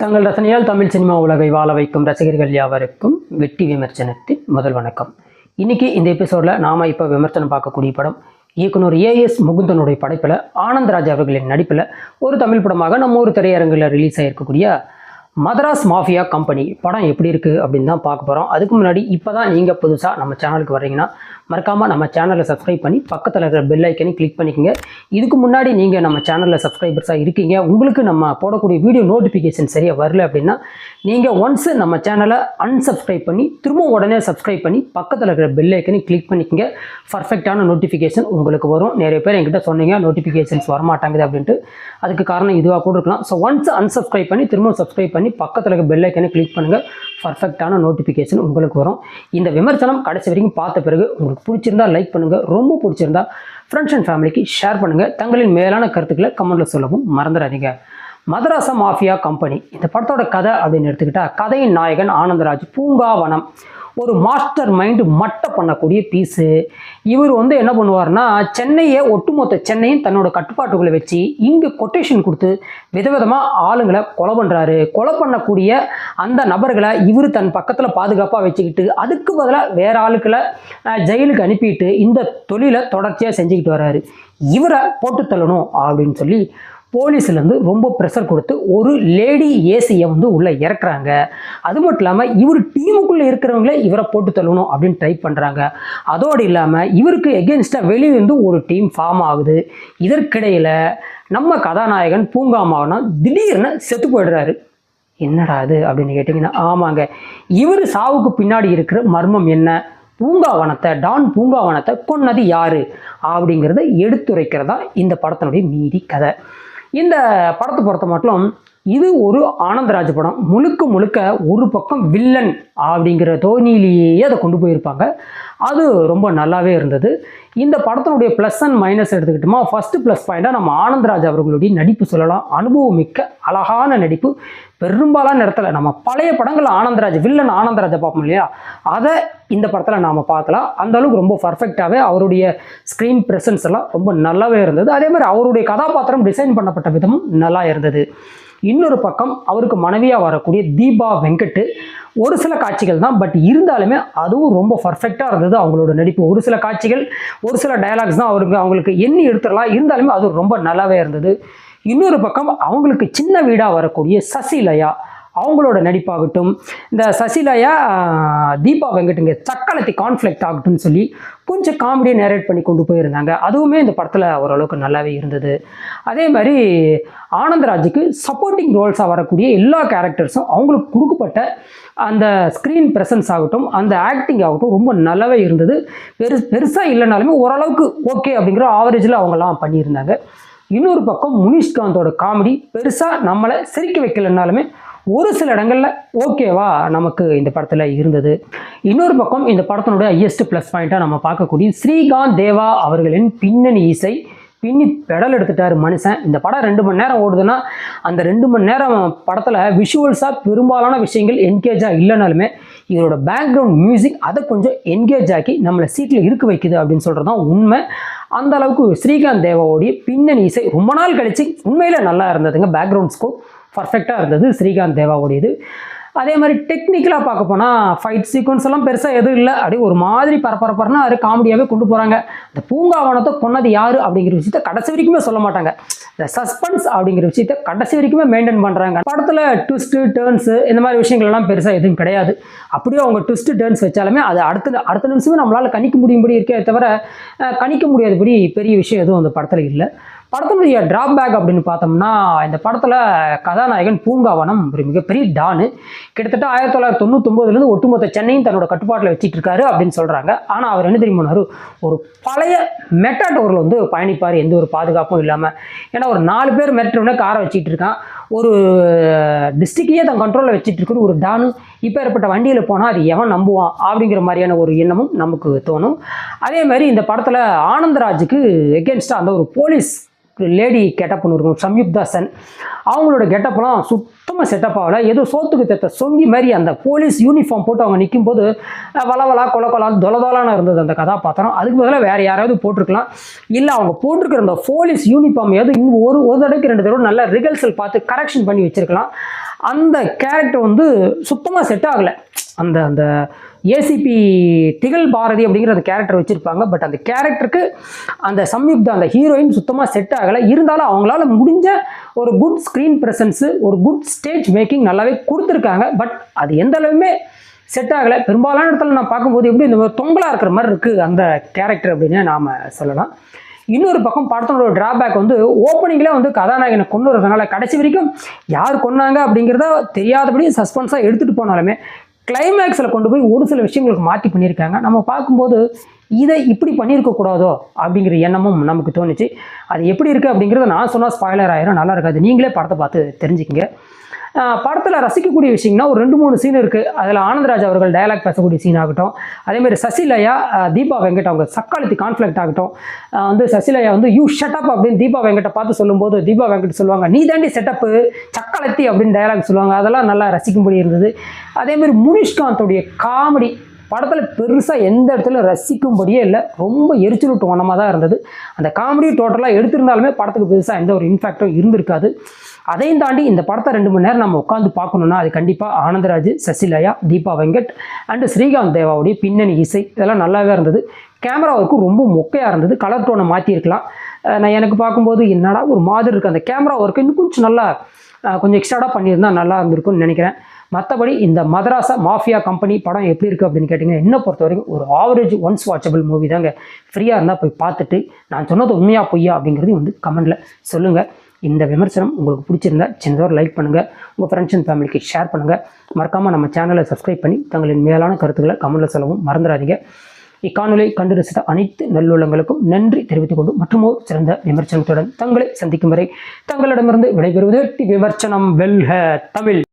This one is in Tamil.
தங்கள் ரசனையால் தமிழ் சினிமா உலகை வாழ வைக்கும் ரசிகர்கள் யாவருக்கும் வெட்டி விமர்சனத்தின் முதல் வணக்கம். இன்னைக்கு இந்த எபிசோடில் நாம இப்போ விமர்சனம் பார்க்கக்கூடிய படம் இயக்குனர் ஏஎஸ் முகுந்தனுடைய படைப்பில் ஆனந்த்ராஜ் அவர்களின் நடிப்பில் ஒரு தமிழ் படமாக நம்ம ஒரு திரையரங்கில் ரிலீஸ் ஆகிருக்கக்கூடிய மதராஸ் மாஃபியா கம்பெனி படம் எப்படி இருக்குது அப்படின்னு தான் பார்க்க போகிறோம் அதுக்கு முன்னாடி இப்போ தான் நீங்கள் புதுசாக நம்ம சேனலுக்கு வர்றீங்கன்னா மறக்காமல் நம்ம சேனலை சப்ஸ்கிரைப் பண்ணி பக்கத்தில் இருக்கிற பெல் ஐக்கனை கிளிக் பண்ணிக்கங்க. இதுக்கு முன்னாடி நீங்கள் நம்ம சேனலில் சப்ஸ்கிரைபர்ஸாக இருக்கீங்க. உங்களுக்கு நம்ம போடக்கூடிய வீடியோ நோட்டிஃபிகேஷன் சரியாக வரல அப்படின்னா நீங்கள் ஒன்ஸு நம்ம சேனலை அன்சப்ஸ்கிரைப் பண்ணி திரும்ப உடனே சப்ஸ்கிரைப் பண்ணி பக்கத்தில் இருக்கிற பெல் ஐக்கனை கிளிக் பண்ணிக்கோங்க. பர்ஃபெக்டான நோட்டிஃபிகேஷன் உங்களுக்கு வரும். நிறைய பேர் என்கிட்ட சொன்னீங்க நோட்டிஃபிகேஷன்ஸ் வரமாட்டாங்குது அப்படின்ட்டு. அதுக்கு காரணம் இதுவாக கூட இருக்கலாம். ஸோ ஒன்ஸ் அன்சப்ஸ்கிரைப் பண்ணி திரும்ப சப்ஸ்கிரைப் பண்ணி பக்கத்தில் இருக்க பெல் ஐக்கனை கிளிக் பண்ணுங்கள் பர்ஃபெக்டான நோட்டிஃபிகேஷன் உங்களுக்கு வரும். இந்த விமர்சனம் கடைசி வரைக்கும் பார்த்த பிறகு உங்களுக்கு பிடிச்சிருந்தா லைக் பண்ணுங்கள் ரொம்ப பிடிச்சிருந்தா ஃப்ரெண்ட்ஸ் அண்ட் ஃபேமிலிக்கு ஷேர் பண்ணுங்கள் தங்களின் மேலான கருத்துக்களை கமெண்ட்டில் சொல்லவும் மறந்துடாதீங்க. மதராச மாஃபியா கம்பெனி இந்த படத்தோட கதை அப்படின்னு எடுத்துக்கிட்டால் கதையின் நாயகன் ஆனந்தராஜ் பூங்காவனம். ஒரு மாஸ்டர் மைண்டு மட்டை பண்ணக்கூடிய பீஸு இவர் வந்து என்ன பண்ணுவார்னா சென்னையை ஒட்டுமொத்த சென்னையும் தன்னோட கட்டுப்பாட்டுக்குள்ளே வச்சு இங்கே கொட்டேஷன் கொடுத்து விதவிதமாக ஆளுங்களை கொலை பண்ணுறாரு கொலை பண்ணக்கூடிய அந்த நபர்களை இவர் தன் பக்கத்தில் பாதுகாப்பாக வச்சுக்கிட்டு அதுக்கு பதிலாக வேற ஆளுக்களை ஜெயிலுக்கு அனுப்பிட்டு இந்த தொழிலை தொடர்ச்சியாக செஞ்சுக்கிட்டு வர்றாரு இவரை போட்டு தள்ளணும் அப்படின்னு சொல்லி போலீஸ்லேருந்து ரொம்ப ப்ரெஷர் கொடுத்து ஒரு லேடி ஏசியை வந்து உள்ளே இறக்குறாங்க. அது மட்டும் இல்லாமல் இவர் டீமுக்குள்ளே இருக்கிறவங்களே இவரை போட்டு தள்ளணும் அப்படின்னு ட்ரை பண்ணுறாங்க அதோடு இல்லாமல் இவருக்கு எகென்ஸ்டாக வெளியிருந்து ஒரு டீம் ஃபார்ம் ஆகுது. இதற்கிடையில் நம்ம கதாநாயகன் பூங்காமாவனம் திடீர்னு செத்து போயிடுறாரு. என்னடா அது அப்படின்னு கேட்டிங்கன்னா ஆமாங்க. இவர் சாவுக்கு பின்னாடி இருக்கிற மர்மம் என்ன? பூங்காவனத்தை டான் பூங்காவனத்தை கொன்னது யாரு? அப்படிங்கிறத எடுத்துரைக்கிறதா இந்த படத்தினுடைய மீதி கதை. இந்த படத்தை பொறுத்த மட்டும் இது ஒரு ஆனந்தராஜ் படம் முழுக்க முழுக்க ஒரு பக்கம் வில்லன் அப்படிங்கிற தோனியிலேயே அதை கொண்டு போயிருப்பாங்க. அது ரொம்ப நல்லாவே இருந்தது. இந்த படத்தினுடைய ப்ளஸ் அண்ட் மைனஸ் எடுத்துக்கிட்டோமா? ஃபஸ்ட்டு ப்ளஸ் பாயிண்டாக நம்ம ஆனந்தராஜ் அவர்களுடைய நடிப்பு சொல்லலாம். அனுபவம் மிக்க அழகான நடிப்பு. பெரும்பாலான இடத்துல நம்ம பழைய படங்கள் ஆனந்தராஜ் வில்லன் ஆனந்தராஜை பார்ப்போம் இல்லையா? அதை இந்த படத்தில் நாம் பார்க்கலாம். அந்த அளவுக்கு ரொம்ப பர்ஃபெக்டாகவே அவருடைய ஸ்க்ரீன் ப்ரெசன்ஸ் எல்லாம் ரொம்ப நல்லாவே இருந்தது. அதே மாதிரி அவருடைய கதாபாத்திரம் டிசைன் பண்ணப்பட்ட விதமும் நல்லா இருந்தது. இன்னொரு பக்கம் அவருக்கு மனைவியாக வரக்கூடிய தீபா வெங்கட் ஒரு சில காட்சிகள் தான். பட் இருந்தாலுமே அதுவும் ரொம்ப பர்ஃபெக்டாக இருந்தது அவங்களோட நடிப்பு. ஒரு சில காட்சிகள் ஒரு சில டயலாக்ஸ் தான் அவருக்கு அவங்களுக்கு எண்ணி எடுத்துடலாம். இருந்தாலுமே அது ரொம்ப நல்லாவே இருந்தது. இன்னொரு பக்கம் அவங்களுக்கு சின்ன வீடாக வரக்கூடிய சசிலயா அவங்களோட நடிப்பாகட்டும் இந்த சசிலயா தீபா வெங்கட்டுங்க சக்களத்தி கான்ஃப்ளிக்ட் ஆகட்டும்னு சொல்லி கொஞ்சம் காமெடியை நேரேட் பண்ணி கொண்டு போயிருந்தாங்க. அதுவுமே இந்த படத்தில் ஓரளவுக்கு நல்லாவே இருந்தது. அதே மாதிரி ஆனந்தராஜுக்கு சப்போர்ட்டிங் ரோல்ஸாக வரக்கூடிய எல்லா கேரக்டர்ஸும் அவங்களுக்கு கொடுக்கப்பட்ட அந்த ஸ்க்ரீன் ப்ரெசன்ஸ் ஆகட்டும் அந்த ஆக்டிங் ஆகட்டும் ரொம்ப நல்லாவே இருந்தது. பெரு பெருசாக இல்லைனாலுமே ஓரளவுக்கு ஓகே அப்படிங்கிற ஆவரேஜில் அவங்கெல்லாம் பண்ணியிருந்தாங்க. இன்னொரு பக்கம் முனிஷ்காந்தோட காமெடி பெருசாக நம்மளை சிரிக்க வைக்கலைன்னாலுமே ஒரு சில இடங்களில் ஓகேவா நமக்கு இந்த படத்தில் இருந்தது. இன்னொரு பக்கம் இந்த படத்தினுடைய ஹையஸ்ட் ப்ளஸ் பாயிண்ட்டாக நம்ம பார்க்கக்கூடிய ஸ்ரீகாந்த் தேவா அவர்களின் பின்னணி இசை பின்னி பெடல் எடுத்துட்டார் மனுஷன். இந்த படம் ரெண்டு மணி நேரம் ஓடுதுன்னா அந்த ரெண்டு மணி நேரம் படத்தில் விஷுவல்ஸாக பெரும்பாலான விஷயங்கள் என்கேஜாக இல்லைனாலுமே இதோட பேக்ரவுண்ட் மியூசிக் அதை கொஞ்சம் என்கேஜ் ஆக்கி நம்மளை சீட்டில் இருக்க வைக்குது அப்படின்னு சொல்கிறது தான் உண்மை. அந்த அளவுக்கு ஸ்ரீகாந்த் தேவாவோடைய பின்னணி இசை ரொம்ப நாள் கழிச்சு உண்மையில் நல்லா இருந்ததுங்க பேக்ரவுண்ட் ஸ்கோர் பர்ஃபெக்டாக இருந்தது ஸ்ரீகாந்த் தேவாவுடையது. அதே மாதிரி டெக்னிக்கலாக பார்க்க போனால் ஃபைட் சீக்வன்ஸ் எல்லாம் பெருசாக எதுவும் இல்லை. அப்படியே ஒரு மாதிரி பரபரப்பரனா அது காமெடியாகவே கொண்டு போகிறாங்க இந்த பூங்காவனத்தை கொன்னது யார் அப்படிங்கிற விஷயத்த கடைசி வரைக்குமே சொல்ல மாட்டாங்க. இந்த சஸ்பென்ஸ் அப்படிங்கிற விஷயத்த கடைசி வரைக்குமே மெயின்டைன் பண்ணுறாங்க படத்தில் ட்விஸ்ட்டு டேர்ன்ஸு இந்த மாதிரி விஷயங்கள்லாம் பெருசாக எதுவும் கிடையாது. அப்படியே அவங்க ட்விஸ்ட்டு டேர்ன்ஸ் வச்சாலுமே அது அடுத்த அடுத்த நிமிஷமே நம்மளால் கணிக்க முடியும்படி இருக்கே தவிர கணிக்க முடியாதபடி பெரிய விஷயம் எதுவும் அந்த படத்தில் இல்லை. படத்தினுடைய டிராபேக் அப்படின்னு பார்த்தோம்னா இந்த படத்தில் கதாநாயகன் பூங்காவனம் ஒரு மிகப்பெரிய டானு. கிட்டத்தட்ட ஆயிரத்தி தொள்ளாயிரத்தி தொண்ணூத்தொம்போதுலேருந்து ஒட்டுமொத்த சென்னையும் தன்னோட கட்டுப்பாட்டில் வச்சுட்டு இருக்காரு அப்படின்னு சொல்கிறாங்க ஆனால் அவர் என்ன தெரியுமா ஒரு பழைய மெட்டாடோரில் வந்து பயணிப்பார் எந்த ஒரு பாதுகாப்பும் இல்லாமல் ஏன்னா ஒரு நாலு பேர் மெட்ரோனே காரை வச்சுட்டு இருக்கான். ஒரு டிஸ்ட்ரிக்டையே தன் கண்ட்ரோலில் வச்சுட்டு இருக்கிற ஒரு டானு. இப்போ ஏற்பட்ட வண்டியில் போனால் அது எவன் நம்புவான் அப்படிங்கிற மாதிரியான ஒரு எண்ணமும் நமக்கு தோணும். அதே மாதிரி இந்த படத்தில் ஆனந்தராஜுக்கு எகென்ஸ்டாக அந்த ஒரு போலீஸ் லேடி கெட்டப் இருக்கும் சம்யுக்தா சென் அவங்களோட கெட்டப்லாம் சுத்தமாக செட்டப் ஆகலை. ஏதோ சோத்துக்கு தெத்த சொங்கி மாதிரி அந்த போலீஸ் யூனிஃபார்ம் போட்டு அவங்க நிற்கும்போது போது வளவலா கொல கொலா தொலதொலான இருந்தது அந்த கதாபாத்திரம். அதுக்கு பதிலாக வேறு யாராவது போட்டிருக்கலாம். இல்லை அவங்க போட்டிருக்கிற அந்த போலீஸ் யூனிஃபார்ம் ஏதோ இன்னும் ஒரு ஒரு தடவைக்கு ரெண்டு தடவை நல்லா ரிகல்சல் பார்த்து கரெக்ஷன் பண்ணி வச்சுருக்கலாம். அந்த கேரக்டர் வந்து சுத்தமாக செட் ஆகலை. அந்த அந்த ஏசிபி திகழ் பாரதி அப்படிங்கிற அந்த கேரக்டர் வச்சுருப்பாங்க. பட் அந்த கேரக்டருக்கு அந்த சம்யுக்தா அந்த ஹீரோயின் சுத்தமாக செட் ஆகலை. இருந்தாலும் அவங்களால முடிஞ்ச ஒரு குட் ஸ்க்ரீன் ப்ரெசன்ஸு ஒரு குட் ஸ்டேஜ் மேக்கிங் நல்லாவே கொடுத்துருக்காங்க. பட் அது எந்த அளவுமே செட் ஆகலை. பெரும்பாலான இடத்துல நான் பார்க்கும்போது எப்படி இந்த தொங்கலாக இருக்கிற மாதிரி இருக்குது அந்த கேரக்டர் அப்படின்னு நாம் சொல்லலாம். இன்னொரு பக்கம் படத்தோட டிராபேக் வந்து ஓப்பனிங்கில் வந்து கதாநாயகனை கொண்டு வரதுனால கடைசி வரைக்கும் யார் கொன்னாங்க அப்படிங்கிறத தெரியாதபடி சஸ்பென்ஸாக எடுத்துகிட்டு போனாலுமே கிளைமேக்ஸில் கொண்டு போய் ஒரு சில விஷயங்களுக்கு மாற்றி பண்ணியிருக்காங்க. நம்ம பார்க்கும்போது இதை இப்படி பண்ணியிருக்கக்கூடாதோ அப்படிங்கிற எண்ணமும் நமக்கு தோணுச்சு. அது எப்படி இருக்குது அப்படிங்கிறத நான் சொன்னால் ஸ்பாய்லர் ஆயிரும் நல்லா இருக்காது. நீங்களே படத்தை பார்த்து தெரிஞ்சுக்கங்க. படத்தில் ரசிக்கக்கூடிய விஷயம்னா ஒரு ரெண்டு மூணு சீன் இருக்குது அதில் ஆனந்தராஜ் அவர்கள் டயலாக் பேசக்கூடிய சீன் ஆகட்டும். அதேமாதிரி சசிலயா தீபா வெங்கட் அவங்க சக்காலத்தி கான்ஃப்ளிக்ட் ஆகட்டும். வந்து சசிலயா வந்து யூ ஷட்டப் அப்படின்னு தீபா வெங்கட்டை பார்த்து சொல்லும்போது தீபா வெங்கட் சொல்லுவாங்க நீ தாண்டி செட்டப்பு சக்காலத்தி அப்படின்னு டயலாக் சொல்லுவாங்க. அதெல்லாம் நல்லா ரசிக்கும்படி இருந்தது. அதேமாதிரி முனிஷ்காந்தோடைய காமெடி படத்தில் பெருசாக எந்த இடத்துல ரசிக்கும்படியே இல்லை. ரொம்ப எரிச்சுரூட்டு ஒனமாக தான் இருந்தது. அந்த காமெடி டோட்டலாக எடுத்திருந்தாலுமே படத்துக்கு பெருசாக எந்த ஒரு இன்ஃபேக்டும் இருந்திருக்காது. அதையும் தாண்டி இந்த படத்தை ரெண்டு மணி நேரம் நம்ம உட்காந்து பார்க்கணுன்னா அது கண்டிப்பாக ஆனந்தராஜ் சசிலயா தீபா வெங்கட் அண்டு ஸ்ரீகாந்த் தேவாவுடைய பின்னணி இசை. இதெல்லாம் நல்லாவே இருந்தது. கேமரா ஒர்க்கும் ரொம்ப மொக்கையாக இருந்தது. கலர் டோனை மாற்றிருக்கலாம் நான் எனக்கு பார்க்கும்போது என்னடா ஒரு மாதிரி இருக்குது அந்த கேமரா ஒர்க்கு இன்னும் கொஞ்சம் நல்லா கொஞ்சம் எக்ஸ்ட்ராடாக பண்ணியிருந்தால் நல்லா இருந்திருக்கும்னு நினைக்கிறேன். மற்றபடி இந்த மதராசா மாஃபியா கம்பெனி படம் எப்படி இருக்குது அப்படின்னு கேட்டிங்கன்னா என்ன பொறுத்த வரைக்கும் ஒரு ஆவரேஜ் ஒன்ஸ் வாட்சபிள் மூவி தாங்க. ஃப்ரீயாக இருந்தால் போய் பார்த்துட்டு நான் சொன்னது உண்மையாக பொய்யா அப்படிங்கிறது வந்து கமெண்டில் சொல்லுங்கள் இந்த விமர்சனம் உங்களுக்கு பிடிச்சிருந்தா சின்னதாக லைக் பண்ணுங்கள் உங்கள் ஃப்ரெண்ட்ஸ் அண்ட் ஃபேமிலிக்கு ஷேர் பண்ணுங்கள் மறக்காமல் நம்ம சேனலை சப்ஸ்கிரைப் பண்ணி தங்களின் மேலான கருத்துக்களை கமெண்டில் சொல்லவும் மறந்துடாதீங்க. இக்காணொலியை கண்டு ரசித்த அனைத்து நல்லுள்ளங்களுக்கும் நன்றி தெரிவித்துக் கொண்டு மற்றும் ஒரு சிறந்த விமர்சனத்துடன் தங்களை சந்திக்கும் வரை தங்களிடமிருந்து விடைபெறுவது விமர்சனம் வெல்க தமிழ்.